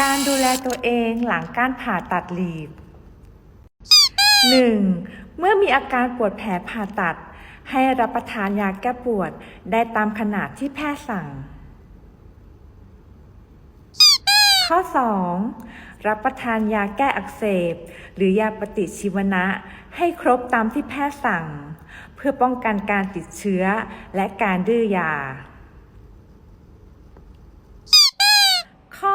การดูแลตัวเองหลังการผ่าตัดหลีบ 1. เมื่อมีอาการปวดแผลผ่าตัด ให้รับประทานยาแก้ปวดได้ตามขนาดที่แพทย์สั่ง ข้อ 2. รับประทานยาแก้อักเสบ หรือยาปฏิชีวนะ ให้ครบตามที่แพทย์สั่ง เพื่อป้องกันการติดเชื้อและการดื้อยา ข้อ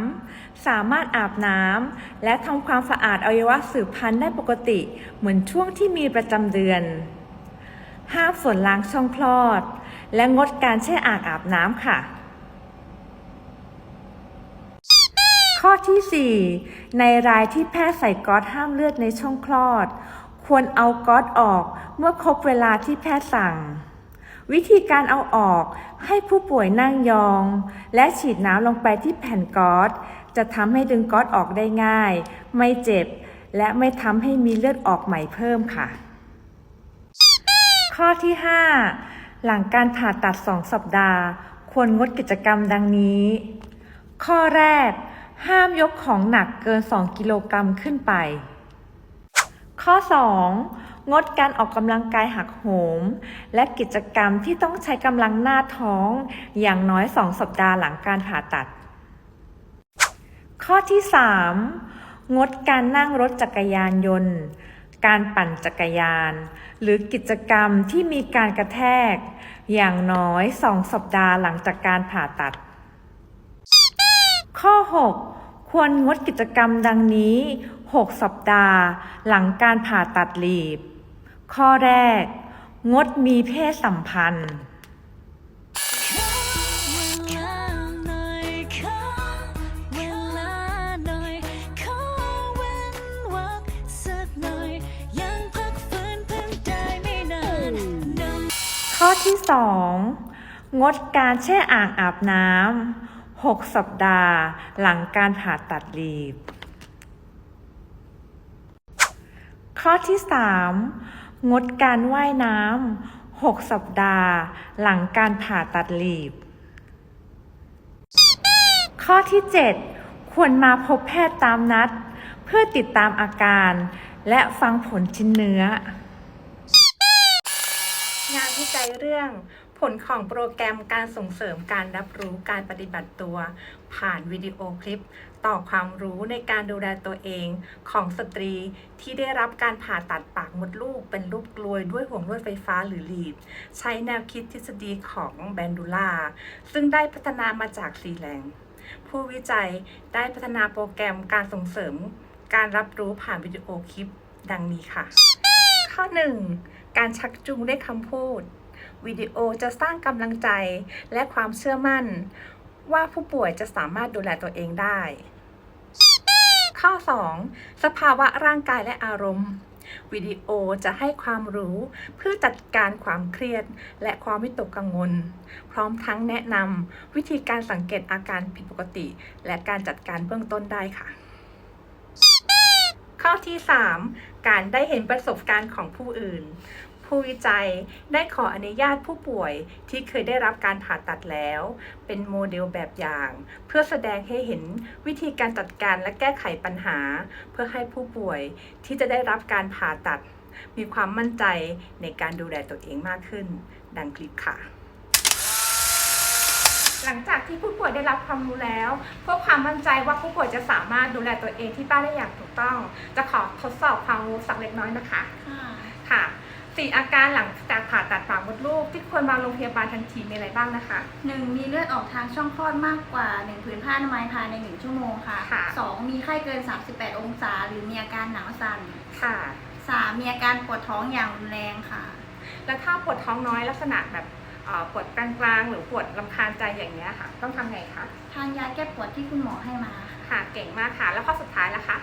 3. สามารถอาบน้ำและทำความสะอาดอวัยวะสืบพันธุ์ได้ปกติเหมือนช่วงที่มีประจำเดือน ห้ามส่วนล้างช่องคลอด และงดการแช่อ่างอาบน้ำค่ะ ข้อที่ 4 ในรายที่แพทย์ใส่ก๊อซห้ามเลือดในช่องคลอด ควรเอาก๊อซออกเมื่อครบเวลาที่แพทย์สั่ง วิธีการเอาออกให้ผู้ป่วยนั่งยอง และฉีดน้ำลงไปที่แผ่นก๊อซจะทำให้ดึงก๊อซออกได้ง่าย ไม่เจ็บ และไม่ทำให้มีเลือดออกใหม่เพิ่มค่ะ ข้อที่ 5 หลังการผ่าตัด 2 สัปดาห์ ควรงดกิจกรรมดังนี้ ข้อแรก ห้ามยกของหนักเกิน 2 กิโลกรัมขึ้นไป ข้อ 2 งดการออกกำลังกายหักโหม และกิจกรรมที่ต้องใช้กำลังหน้าท้องอย่างน้อย 2 สัปดาห์หลังการผ่าตัด ข้อที่ 3 งดการนั่งรถจักรยานยนต์ การปั่นจักรยาน หรือกิจกรรมที่มีการกระแทก อย่างน้อย 2 สัปดาห์หลังจากการผ่าตัด ข้อ 6 ควรงดกิจกรรมดังนี้ 6 สัปดาห์ หลังการผ่าตัดหลีบ ข้อแรก งดมีเพศสัมพันธ์เวลาหน่อยขอเวลาหน่อยขอเว้นวรรคสักหน่องงได้ไม่นานนำข้อที่2งดการแช่อ่างอาบน้ำ6 สัปดาห์หลังการผ่าตัดหลีบ ข้อที่ 3 งดการว่ายน้ำ 6 สัปดาห์ หลังการผ่าตัดหลีบ ข้อที่ 7 ควรมาพบแพทย์ตามนัด เพื่อติดตามอาการ และฟังผลชิ้นเนื้อ งานวิจัยเรื่อง ผลของโปรแกรมการส่งเสริมการรับรู้การปฏิบัติตัว ผ่านวิดีโอคลิป ต่อความรู้ในการดูแลตัวเองของสตรีที่ได้รับการผ่าตัดปากมดลูกเป็นรูปกลวยด้วยห่วงลวดไฟฟ้าหรือลีด ใช้แนวคิดทฤษฎีของแบนดูล่า ซึ่งได้พัฒนามาจากซีแลงผู้วิจัยได้พัฒนาโปรแกรมการส่งเสริม การรับรู้ผ่านวิดีโอคลิป ดังนี้ค่ะ ข้อ 1. การชักจูงด้วยคำพูด วิดีโอจะสร้างกำลังใจและความเชื่อมั่น ว่าผู้ป่วยจะสามารถดูแลตัวเองได้ ข้อ 2. สภาวะร่างกายและอารมณ์วิดีโอจะให้ความรู้เพื่อจัดการความเครียดและความวิตกกังวล พร้อมทั้งแนะนำวิธีการสังเกตอาการผิดปกติ และการจัดการเบื้องต้นได้ค่ะ ข้อที่ 3 การได้เห็นประสบการณ์ของผู้อื่น ผู้วิจัยได้ขออนุญาตผู้ป่วยที่เคยได้รับการผ่าตัดแล้ว เป็นโมเดลแบบอย่าง เพื่อแสดงให้เห็นวิธีการจัดการและแก้ไขปัญหา เพื่อให้ผู้ป่วยที่จะได้รับการผ่าตัด มีความมั่นใจในการดูแลตัวเองมากขึ้น ดังคลิปค่ะ หลังจากที่ผู้ป่วยได้รับความรู้แล้ว เพื่อความมั่นใจว่าผู้ป่วยจะสามารถดูแลตัวเองที่บ้านได้อย่างถูกต้อง จะขอทดสอบความรู้สักเล็กน้อยนะคะค่ะค่ะสี่อาการหลังจากผ่าตัดปากมดลูกที่ควรมาโรงพยาบาลทันทีมีอะไรบ้างนะคะหนึ่งมีเลือดออกทางช่องคลอดมากกว่า 1 ผืนผ้าอนามัยภายใน 1 ชั่วโมงค่ะค่ะ 2 มีไข้เกิน 38 องศา หรือมีอาการหนาวสั่นค่ะ 3 มีอาการปวดท้องอย่างรุนแรงค่ะ แล้วถ้าปวดท้องน้อยลักษณะแบบเอ่อ ปวดกลางๆ หรือปวดลำคาญใจอย่างเงี้ยค่ะ ต้องทำไงคะทานยาแก้ปวดที่คุณหมอให้มาค่ะค่ะเก่งมากค่ะ แล้วข้อสุดท้ายล่ะคะ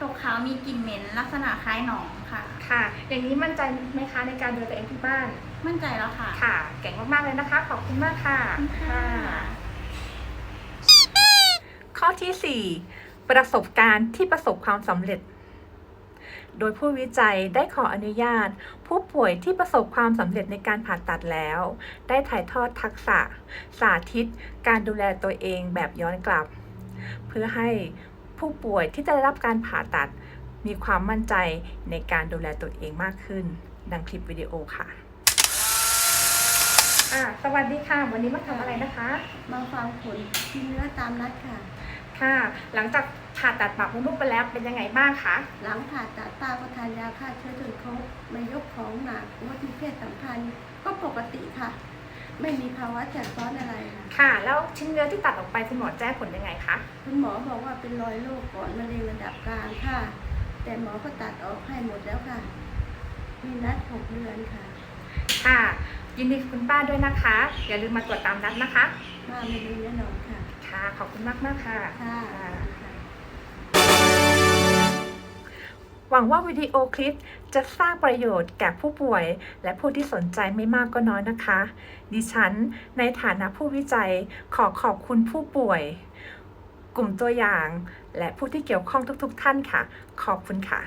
ตกขาวมีกลิ่นเหม็นลักษณะคล้ายหนองค่ะ ค่ะ อย่างนี้มั่นใจไหมคะในการดูแลตัวเองที่บ้าน มั่นใจแล้วค่ะ ค่ะ เก่งมากๆเลยนะคะ ขอบคุณมากค่ะ ขอบคุณค่ะ ข้อทีสี่4 ประสบการณ์ที่ประสบความสำเร็จ โดยผู้วิจัยได้ขออนุญาต ผู้ป่วยที่ประสบความสำเร็จในการผ่าตัดแล้ว ได้ถ่ายทอดทักษะ สาธิต การดูแลตัวเองแบบย้อนกลับ เพื่อให้ผู้ป่วยที่จะได้รับการผ่าตัด มีความมั่นใจในการดูแลตัวเองมากขึ้น ดังคลิปวิดีโอค่ะอ่าสวัสดีค่ะ วันนี้มาทำอะไรนะคะ มาฟังผลกินเนื้อตามนัดค่ะ ค่ะ หลังจากผ่าตัดปากมดลูกไปแล้วเป็นยังไงบ้างคะหลังผ่าตัดป้าก็ทานยาฆ่าเชื้อจนเขาไม่ยกของหนักว่าที่เพศสัมพันธ์ก็ปกติค่ะ ไม่มีภาวะแทรกซ้อนอะไรค่ะ ค่ะ แล้วชิ้นเนื้อที่ตัดออกไปคุณหมอแจ้งผลยังไงคะคุณหมอบอกว่าเป็นรอยโรคก่อนมะเร็งระดับกลางค่ะ แต่หมอก็ตัดออกให้หมดแล้วค่ะ มีนัดหกเดือนค่ะค่ะ ยินดีกับคุณป้าด้วยนะคะ อย่าลืมมาตรวจตามนัดนะคะมาไม่ลืมแน่นอนค่ะ ค่ะ ขอบคุณมากมากๆค่ะค่ะ หวังว่าวิดีโอคลิปจะสร้างประโยชน์แก่ผู้ป่วย และผู้ที่สนใจไม่มากก็น้อยนะคะ ดิฉันในฐานะผู้วิจัยขอขอบคุณผู้ป่วย กลุ่มตัวอย่าง และผู้ที่เกี่ยวข้องทุกๆ ท่านค่ะ ขอบคุณค่ะ